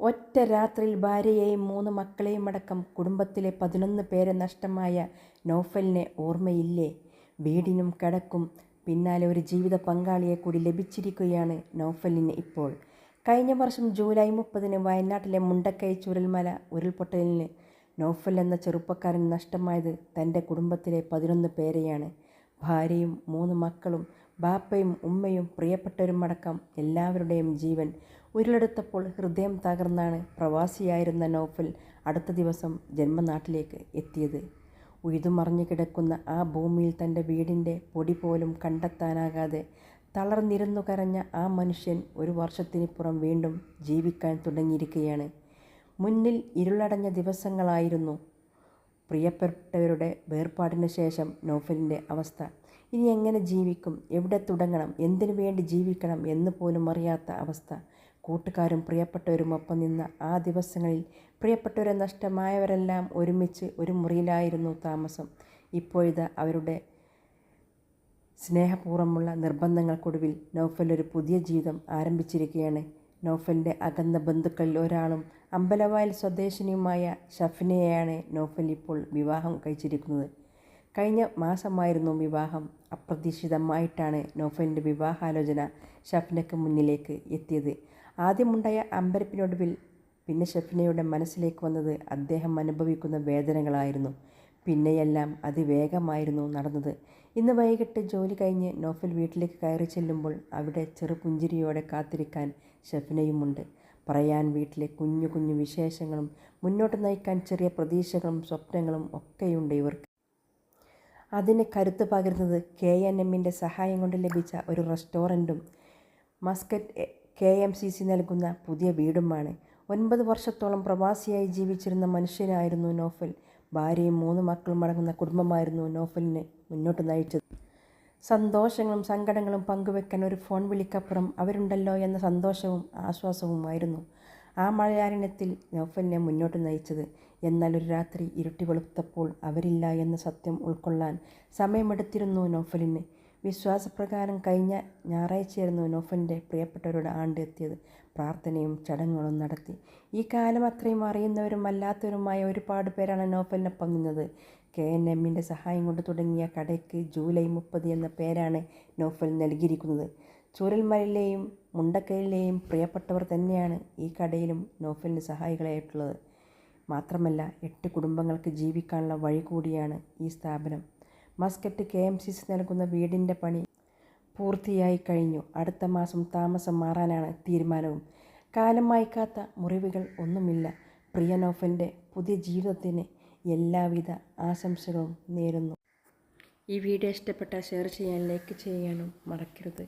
ഒറ്റ രാത്രിയിൽ ഭാര്യയെയും മൂന്ന് മക്കളെയും അടക്കം കുടുംബത്തിലെ പതിനൊന്ന് പേരെ നഷ്ടമായ നോഫലിനെ ഓർമ്മയില്ലേ? വീടിനും കിടക്കും പിന്നാലെ ഒരു ജീവിത പങ്കാളിയെ കൂടി ലഭിച്ചിരിക്കുകയാണ് നോഫലിന് ഇപ്പോൾ. കഴിഞ്ഞ വർഷം ജൂലൈ മുപ്പതിന് വയനാട്ടിലെ മുണ്ടക്കൈ ചുരൽമല ഉരുൾപൊട്ടലിന് നോഫൽ എന്ന ചെറുപ്പക്കാരൻ നഷ്ടമായത് തന്റെ കുടുംബത്തിലെ പതിനൊന്ന് പേരെയാണ്. ഭാര്യയും മൂന്ന് മക്കളും ബാപ്പയും ഉമ്മയും പ്രിയപ്പെട്ടവരുമടക്കം എല്ലാവരുടെയും ജീവൻ ഉരുളെടുത്തപ്പോൾ ഹൃദയം തകർന്നാണ് പ്രവാസിയായിരുന്ന നോഫൽ അടുത്ത ദിവസം ജന്മനാട്ടിലേക്ക് എത്തിയത്. ഉഴുതുമറിഞ്ഞു കിടക്കുന്ന ആ ഭൂമിയിൽ തന്റെ വീടിന്റെ പൊടി പോലും കണ്ടെത്താനാകാതെ തളർന്നിരുന്നു കരഞ്ഞ ആ മനുഷ്യൻ ഒരു വർഷത്തിന് വർഷത്തിനിപ്പുറം വീണ്ടും ജീവിക്കാൻ തുടങ്ങിയിരിക്കുകയാണ്. മുന്നിൽ ഇരുളടഞ്ഞ ദിവസങ്ങളായിരുന്നു പ്രിയപ്പെട്ടവരുടെ വേർപാടിന് ശേഷം നോഫലിന്റെ അവസ്ഥ. ഇനി എങ്ങനെ ജീവിക്കും? എവിടെ തുടങ്ങണം? എന്തിനു വേണ്ടി ജീവിക്കണം? എന്ന് പോലും അറിയാത്ത അവസ്ഥ. കൂട്ടുകാരും പ്രിയപ്പെട്ടവരും ഒപ്പം നിന്ന ആ ദിവസങ്ങളിൽ പ്രിയപ്പെട്ടവരെ നഷ്ടമായവരെല്ലാം ഒരുമിച്ച് ഒരു മുറിയിലായിരുന്നു താമസം. ഇപ്പോഴിത് അവരുടെ സ്നേഹപൂർവമുള്ള നിർബന്ധങ്ങൾക്കൊടുവിൽ നൗഫൽ ഒരു പുതിയ ജീവിതം ആരംഭിച്ചിരിക്കുകയാണ്. നൗഫലിന്റെ അകന്ന ബന്ധുക്കളിൽ ഒരാളും അമ്പലവായൽ സ്വദേശിനിയുമായ ഷഫിനെയാണ് നൗഫൽ ഇപ്പോൾ വിവാഹം കഴിച്ചിരിക്കുന്നത്. കഴിഞ്ഞ മാസമായിരുന്നു വിവാഹം. അപ്രതീക്ഷിതമായിട്ടാണ് നൗഫലിന്റെ വിവാഹാലോചന ഷഫ്നക്ക് മുന്നിലേക്ക് എത്തിയത്. ആദ്യമുണ്ടായ അമ്പരപ്പിനൊടുവിൽ പിന്നെ ഷഫിനയുടെ മനസ്സിലേക്ക് വന്നത് അദ്ദേഹം അനുഭവിക്കുന്ന വേദനകളായിരുന്നു. പിന്നെയെല്ലാം അതിവേഗമായിരുന്നു നടന്നത്. ഇന്ന് വൈകിട്ട് ജോലി കഴിഞ്ഞ് നോഫൽ വീട്ടിലേക്ക് കയറി ചെല്ലുമ്പോൾ അവിടെ ചെറുപുഞ്ചിരിയോടെ കാത്തിരിക്കാൻ ഷെഫിനയുമുണ്ട്. പറയാൻ വീട്ടിലെ കുഞ്ഞു കുഞ്ഞു വിശേഷങ്ങളും മുന്നോട്ട് നയിക്കാൻ ചെറിയ പ്രതീക്ഷകളും സ്വപ്നങ്ങളും ഒക്കെയുണ്ട് ഇവർക്ക്. അതിന് കരുത്ത് പകരുന്നത് കെ എൻ എമ്മിന്റെ സഹായം കൊണ്ട് ലഭിച്ച ഒരു റെസ്റ്റോറന്റും Muscat K M C C നൽകുന്ന പുതിയ വീടുമാണ്. ഒൻപത് വർഷത്തോളം പ്രവാസിയായി ജീവിച്ചിരുന്ന മനുഷ്യനായിരുന്നു നോഫൽ. ഭാര്യയും മൂന്ന് മക്കളും അടങ്ങുന്ന കുടുംബമായിരുന്നു നോഫലിനെ മുന്നോട്ട് നയിച്ചത്. സന്തോഷങ്ങളും സങ്കടങ്ങളും പങ്കുവെക്കാൻ ഒരു ഫോൺ വിളിക്കപ്പുറം അവരുണ്ടല്ലോ എന്ന സന്തോഷവും ആശ്വാസവുമായിരുന്നു ആ മഴയാരണ്യത്തിൽ നോഫലിനെ മുന്നോട്ട് നയിച്ചത്. എന്നാൽ ഒരു രാത്രി ഇരുട്ടി വെളുത്തപ്പോൾ അവരില്ല എന്ന സത്യം ഉൾക്കൊള്ളാൻ സമയമെടുത്തിരുന്നു നോഫലിന്. വിശ്വാസപ്രകാരം കഴിഞ്ഞ ഞായറാഴ്ചയായിരുന്നു നോഫലിന്റെ പ്രിയപ്പെട്ടവരുടെ ആണ്ട് എത്തിയത്. പ്രാർത്ഥനയും ചടങ്ങുകളും നടത്തി. ഈ കാലം അത്രയും അറിയുന്നവരും അല്ലാത്തവരുമായ ഒരുപാട് പേരാണ് നോഫലിനൊപ്പം നിന്നത് കെ എൻ എമ്മിന്റെ സഹായം കൊണ്ട് തുടങ്ങിയ കടയ്ക്ക് ജൂലൈ മുപ്പത് എന്ന പേരാണ് നോഫൽ നൽകിയിരിക്കുന്നത്. ചൂരൽമലയിലെയും മുണ്ടക്കയിലെയും പ്രിയപ്പെട്ടവർ തന്നെയാണ് ഈ കടയിലും നോഫലിന് സഹായികളായിട്ടുള്ളത്. മാത്രമല്ല എട്ട് കുടുംബങ്ങൾക്ക് ജീവിക്കാനുള്ള വഴി കൂടിയാണ് ഈ സ്ഥാപനം. Muscat K M C C നൽകുന്ന വീടിന്റെ പണി പൂർത്തിയായി കഴിഞ്ഞു. അടുത്ത മാസം താമസം മാറാനാണ് തീരുമാനവും. കാലം വായിക്കാത്ത മുറിവുകൾ ഒന്നുമില്ല. പ്രിയനോഫന്റെ പുതിയ ജീവിതത്തിന് എല്ലാവിധ ആശംസകളും നേരുന്നു. ഈ വീഡിയോ ഇഷ്ടപ്പെട്ടാൽ ഷെയർ ചെയ്യാൻ ലൈക്ക് ചെയ്യാനും മറക്കരുത്.